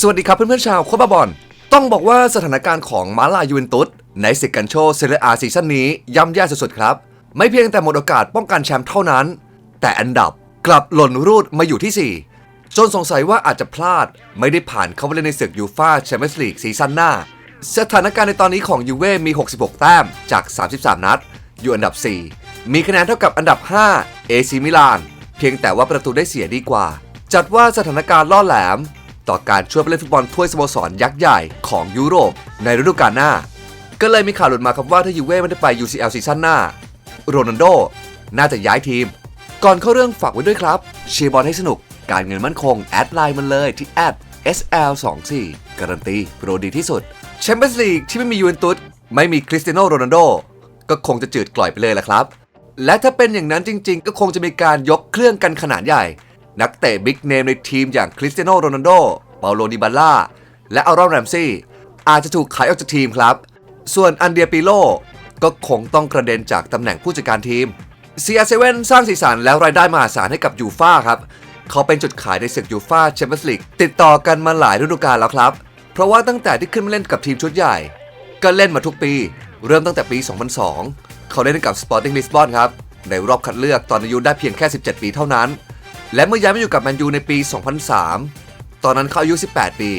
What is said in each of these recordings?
สวัสดีครับเพื่อนๆชาวโคบาบอลต้องบอกว่าสถานการณ์ของมาลายูเวนตุสในศึกกันโชเซเรียอาซีซั่นนี้ย่ำแย่สุดๆครับ ไม่เพียงแต่หมดโอกาสป้องกันแชมป์เท่านั้น แต่อันดับกลับหล่นรูดมาอยู่ที่ 4 จนสงสัยว่าอาจจะพลาดไม่ได้ผ่านเข้าไปเล่นในศึกยูฟาแชมเปี้ยนส์ลีกซีซั่นหน้า สถานการณ์ในตอนนี้ของยูเว่มี 66 แต้มจาก 33 นัด อยู่อันดับ 4 มีคะแนนเท่ากับอันดับ 5 เอซิมิลาน เพียงแต่ว่าประตูได้เสียดีกว่า จัดว่าสถานการณ์ล่อแหลม ต่อการช่วยไปเล่นฟุตบอลถ้วยสโมสรยักษ์ใหญ่ของยุโรปในฤดูกาลหน้า ก็เลยมีข่าวหลุดมาครับว่าถ้ายูเว่ไม่ได้ไป UCL ซีซั่นหน้า โรนัลโดน่าจะย้ายทีม ก่อนเข้าเรื่องฝากไว้ด้วยครับเชียร์บอลให้สนุก การเงินมั่นคงแอดไลน์มันเลยที่แอด SL24 การันตีโปรดีที่สุดแชมเปี้ยนส์ลีกที่ไม่มียูเวนตุสไม่มีคริสเตียโนโรนัลโดก็คงจะจืดกล่อยไปเลยแหละครับ และถ้าเป็นอย่างนั้นจริง ๆ ก็คงจะมีการยกเครื่องกันขนาดใหญ่ นักเตะบิ๊กเนมในทีมอย่างคริสเตียโนโรนัลโดาโลดิบาล่า และอารอนแรมซี่อาจจะถูกขายออกจากทีมครับ ส่วนอันเดียปิโลก็คงต้องกระเด็นจากตำแหน่งผู้จัดการทีม CR7 สร้างสีสันแล้วรายได้มหาศาลให้กับยูฟ่าครับ เขาเป็นจุดขายในศึกยูฟ่าแชมเปี้ยนส์ลีกติดต่อกันมาหลายฤดูกาลแล้วครับ เพราะว่าตั้งแต่ที่ขึ้นมาเล่นกับทีมชุดใหญ่ ก็เล่นมาทุกปี เริ่มตั้งแต่ปี 2002 เขาเล่นกับ Sporting Lisbon ครับ ในรอบคัดเลือกตอนอายุได้เพียงแค่ 17 ปีเท่านั้น และเมื่อย้ายมาอยู่กับแมนยูในปี 2003 ตอนนั้นเขาอายุ 18 ปี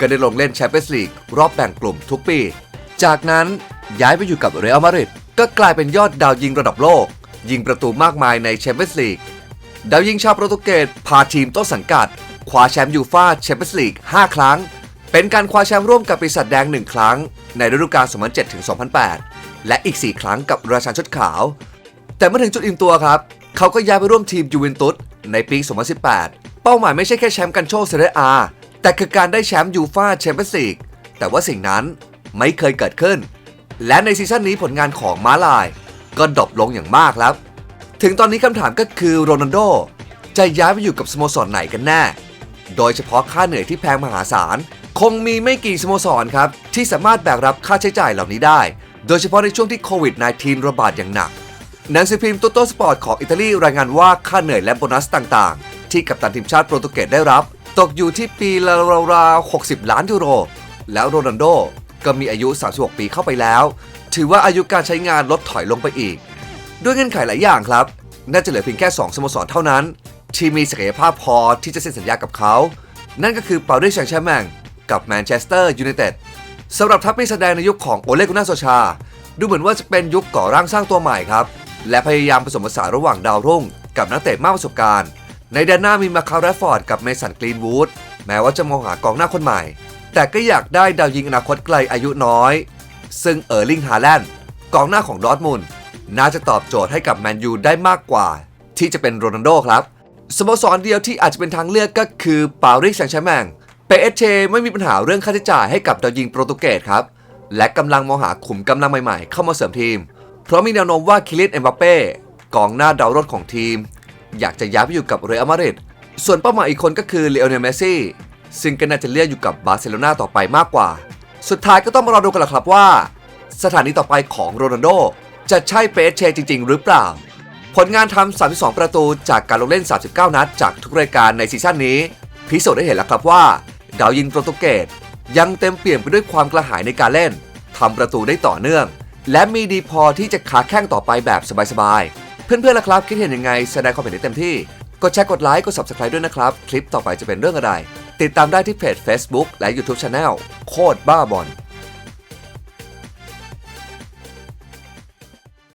ก็ได้ลงเล่นแชมเปี้ยนส์ลีกรอบแบ่งกลุ่มทุกปี จากนั้นย้ายไปอยู่กับเรอัลมาดริดก็กลายเป็นยอดดาวยิงระดับโลก ยิงประตูมากมายในแชมเปี้ยนส์ลีกดาวยิงชาวโปรตุเกสพาทีมต้นสังกัดคว้าแชมป์ยูฟ่าแชมเปี้ยนส์ลีก 5 ครั้ง เป็นการคว้าแชมป์ร่วมกับปีศาจแดง 1 ครั้ง ในฤดูกาล 2007-2008 และอีก 4 ครั้งกับราชันชุดขาว แต่เมื่อถึงจุดอิ่มตัวครับ เขาก็ย้ายไปร่วมทีมยูเวนตุสในปี 2018 เป้าหมายไม่ใช่แค่แชมป์กันโชคเซเรียอาแต่คือการได้แชมป์ยูฟ่าแชมเปี้ยนส์ลีกแต่ว่าสิ่งนั้นไม่เคยเกิดขึ้น และในซีซั่นนี้ผลงานของม้าลาย ก็ดรอปลงอย่างมากครับถึงตอนนี้คำถามก็คือโรนัลโดจะย้ายไปอยู่กับสโมสรไหนกันแน่ โดยเฉพาะค่าเหนื่อยที่แพงมหาศาล คงมีไม่กี่สโมสรครับ ที่สามารถแบกรับค่าใช้จ่ายเหล่านี้ได้ โดยเฉพาะในช่วงที่โควิด -19 ระบาดอย่างหนักหนังสือพิมพ์ตุโตสปอร์ตของอิตาลีรายงานว่าค่าเหนื่อยและโบนัสต่างๆ ที่กัปตันทีมชาติโปรตุเกสได้รับ ตกอยู่ที่ปีละราวๆ60 ล้านยูโร แล้วโรนัลโดก็มีอายุ 36 ปีเข้าไปแล้ว ถือว่าอายุการใช้งานลดถอยลงไปอีก ด้วยเงื่อนไขหลายอย่างครับ น่าจะเหลือเพียงแค่ 2 สโมสรเท่านั้น ที่มีศักยภาพพอที่จะเซ็นสัญญากับเขา นั่นก็คือปารีสแซงต์แชร์แมงกับแมนเชสเตอร์ยูไนเต็ดสำหรับทัพนักแสดงในยุคของโอเลกุน่าโซชา ดูเหมือนว่าจะเป็นยุคก่อร่างสร้างตัวใหม่ครับ และพยายามผสมผสานระหว่างดาวรุ่ง กับนักเตะมากประสบการณ์ ในแดนหน้ามีมาคาร์แรฟฟอร์ดกับเมสันกรีนวูดแม้ว่าจะมองหากองหน้าคนใหม่ แต่ก็อยากได้ดาวยิงอนาคตไกลอายุน้อย ซึ่งเออร์ลิงฮาแลนด์กองหน้าของดอร์ทมุนน่าจะตอบโจทย์ให้กับแมนยูได้มากกว่า ที่จะเป็นโรนัลโดครับสโมสรเดียวที่อาจจะเป็นทางเลือกก็คือปารีสแซงต์แชร์แมงเปเอเชไม่มีปัญหาเรื่องค่าใช้จ่ายให้กับดาวยิงโปรตุเกสครับ และกำลังมองหาขุมกำลังใหม่ๆ เข้ามาเสริมทีม เพราะมีแนวโน้มว่าคิลินเอ็มบัปเป้กองหน้าดาวรุ่งของทีม อยากจะย้ายไปอยู่กับเรอัลมาดริดส่วนเป้าหมายอีกคนก็คือเลโอเนลเมสซี่ซึ่งก็น่าจะเลือกอยู่กับบาร์เซโลนาต่อไปมากกว่า สุดท้ายก็ต้องมารอดูกันละครับว่า สถานีต่อไปของโรนัลโดจะใช่เปเชจริง ๆ หรือเปล่า ผลงานทำ 32 ประตูจากการลงเล่น 39 นัด จากทุกรายการในซีซั่นนี้ พิสูจน์ได้เห็นแล้วครับว่า ดาวยิงโปรตุเกสยังเต็มเปี่ยมไปด้วยความกระหายในการเล่นทำประตูได้ต่อเนื่อง และมีดีพอที่จะขาแข้งต่อไปแบบสบายๆ เพื่อนๆล่ะครับ คิดเห็นยังไงแสดงความเห็นได้เต็มที่ กดแชร์กดไลค์กด subscribe ด้วยนะครับ คลิปต่อไปจะเป็นเรื่องอะไร ติดตามได้ที่เพจ Facebook และ YouTube Channel โคตรบ้าบอล